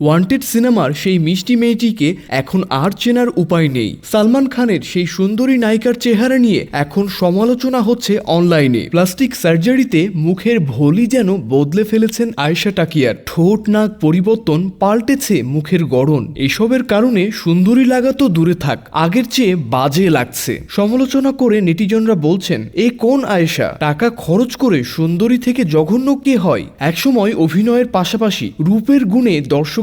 Wanted সিনেমার সেই মিষ্টি মেয়েটিকে এখন আর চেনার উপায় নেই। সালমান খানের সেই সুন্দরী নায়িকার চেহারা নিয়ে এখন সমালোচনা হচ্ছে অনলাইনে। প্লাস্টিক সার্জারিতে মুখের ভলি যেন বদলে ফেলেছেন আয়েশা টাকিয়ার। ঠোঁট নাক পরিবর্তন পাল্টেছে মুখের গড়ন। এসবের কারণে সুন্দরী লাগা তো দূরে থাক, আগের চেয়ে বাজে লাগছে। সমালোচনা করে নেটিজনরা বলছেন, এ কোন আয়েশা? টাকা খরচ করে সুন্দরী থেকে জঘন্য কে হয়? একসময় অভিনয়ের পাশাপাশি রূপের গুণে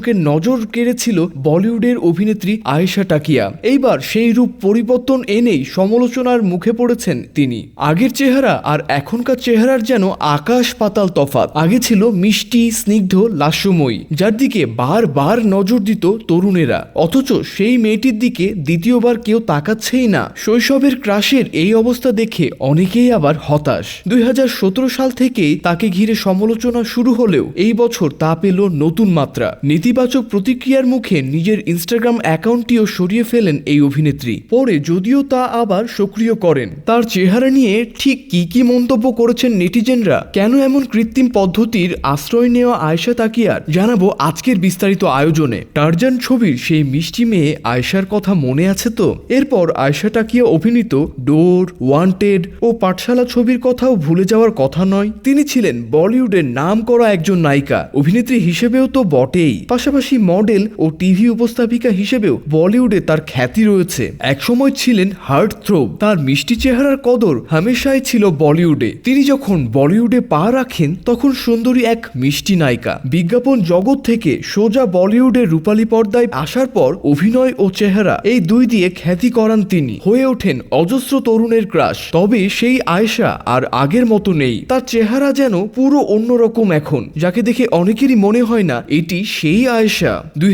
দর্শকের নজর কেড়েছিল বলিউডের অভিনেত্রী আয়েশা টাকিয়া। এইবার সেই রূপ পরিবর্তন এনেই সমালোচনার মুখে পড়েছেন তিনি। আগের চেহারা আর এখনকার চেহারার যেন আকাশ পাতাল তফাত আগে ছিল মিষ্টি, স্নিগ্ধ, লাস্যময়ী, যার দিকে বারবার নজর দিত তরুণেরা। অথচ সেই মেয়েটির দিকে দ্বিতীয়বার কেউ তাকাচ্ছেই না। শৈশবের ক্রাশের এই অবস্থা দেখে অনেকেই আবার হতাশ। দুই হাজার সতেরো সাল থেকেই তাকে ঘিরে সমালোচনা শুরু হলেও এই বছর তা পেল নতুন মাত্রা। নেতিবাচক প্রতিক্রিয়ার মুখে নিজের ইনস্টাগ্রাম অ্যাকাউন্টটিও সরিয়ে ফেলেন এই অভিনেত্রী। পরে যদিও তা আবার সক্রিয় করেন। তার চেহারা নিয়ে ঠিক কি কি মন্তব্য করেছেন নেটিজেনরা? কেন এমন কৃত্রিম পদ্ধতির আশ্রয় নেওয়া আয়েশা তাকিয়ার? জানাব আজকের বিস্তারিত আয়োজনে। টারজান ছবির সেই মিষ্টি মেয়ে আয়েশার কথা মনে আছে তো? এরপর আয়েশা টাকিয়া অভিনীত ডোর, ওয়ান্টেড ও পাঠশালা ছবির কথাও ভুলে যাওয়ার কথা নয়। তিনি ছিলেন বলিউডের নাম করা একজন নায়িকা। অভিনেত্রী হিসেবেও তো বটেই। পাশাপাশি মডেল ও টিভি উপস্থাপিকা হিসেবেও বলিউডে তার খ্যাতি রয়েছে। একসময় ছিলেন হার্ট থ্রোব তার মিষ্টি চেহারার কদর হামেশাই ছিল বলিউডে। তিনি যখন বলিউডে পা রাখেন, তখন সুন্দরী এক মিষ্টি নায়িকা। বিজ্ঞাপন জগৎ থেকে সোজা বলিউডের রূপালী পর্দায় আসার পর অভিনয় ও চেহারা এই দুই দিয়ে খ্যাতি করান তিনি। হয়ে ওঠেন অজস্র তরুণের ক্রাশ। তবে সেই আয়েশা আর আগের মতো নেই। তার চেহারা যেন পুরো অন্যরকম এখন, যাকে দেখে অনেকেরই মনে হয় না, এটি সেই আয়েশা, দুই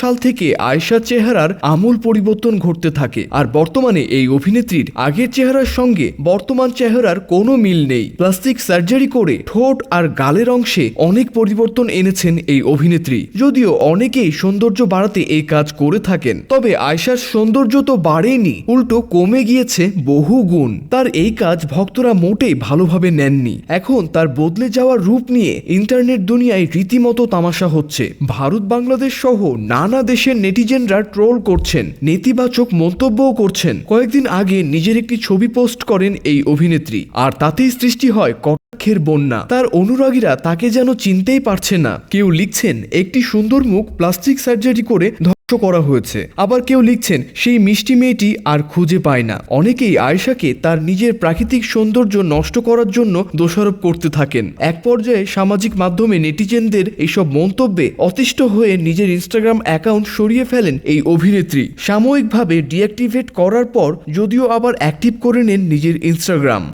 সাল থেকে আয়েশার চেহারার আমূল পরিবর্তন ঘটতে থাকে। আর বর্তমানে এই অভিনেত্রীর আগের চেহারার সঙ্গে বর্তমান চেহারার কোনো মিল নেই। প্লাস্টিক সার্জারি করে ঠোঁট আর গালের অংশে অনেক পরিবর্তন এনেছেন এই অভিনেত্রী। যদিও অনেকেই সৌন্দর্য বাড়াতে এই কাজ করে থাকেন। তবে আয়শার সৌন্দর্য তো বাড়েনি, উল্টো কমে গিয়েছে বহু গুণ। তার এই কাজ ভক্তরা মোটেই ভালোভাবে নেননি। এখন তার বদলে যাওয়ার রূপ নিয়ে ইন্টারনেট দুনিয়ায় রীতিমতো তামাশা হচ্ছে। ভারত বাংলাদেশ সহ নানা দেশের নেটিজেনরা ট্রোল করছেন, নেতিবাচক মন্তব্যও করছেন। কয়েকদিন আগে নিজের একটি ছবি পোস্ট করেন এই অভিনেত্রী। আর তাতেই সৃষ্টি হয় কটাক্ষের বন্যা। তার অনুরাগীরা তাকে যেন চিনতেই পারছে না। কেউ লিখছেন, একটি সুন্দর মুখ, প্লাস্টিক সার্জারি করে করা হয়েছে। আবার কেউ লিখছেন, সেই মিষ্টি মেয়েটি আর খুঁজে পায় না। অনেকেই আয়েশাকে তার নিজের প্রাকৃতিক সৌন্দর্য নষ্ট করার জন্য দোষারোপ করতে থাকেন। এক পর্যায়ে সামাজিক মাধ্যমে নেটিজেনদের এইসব মন্তব্যে অতিষ্ঠ হয়ে নিজের ইনস্টাগ্রাম অ্যাকাউন্ট সরিয়ে ফেলেন এই অভিনেত্রী। সাময়িকভাবে ডিঅ্যাক্টিভেট করার পর যদিও আবার অ্যাক্টিভ করে নেন নিজের ইনস্টাগ্রাম।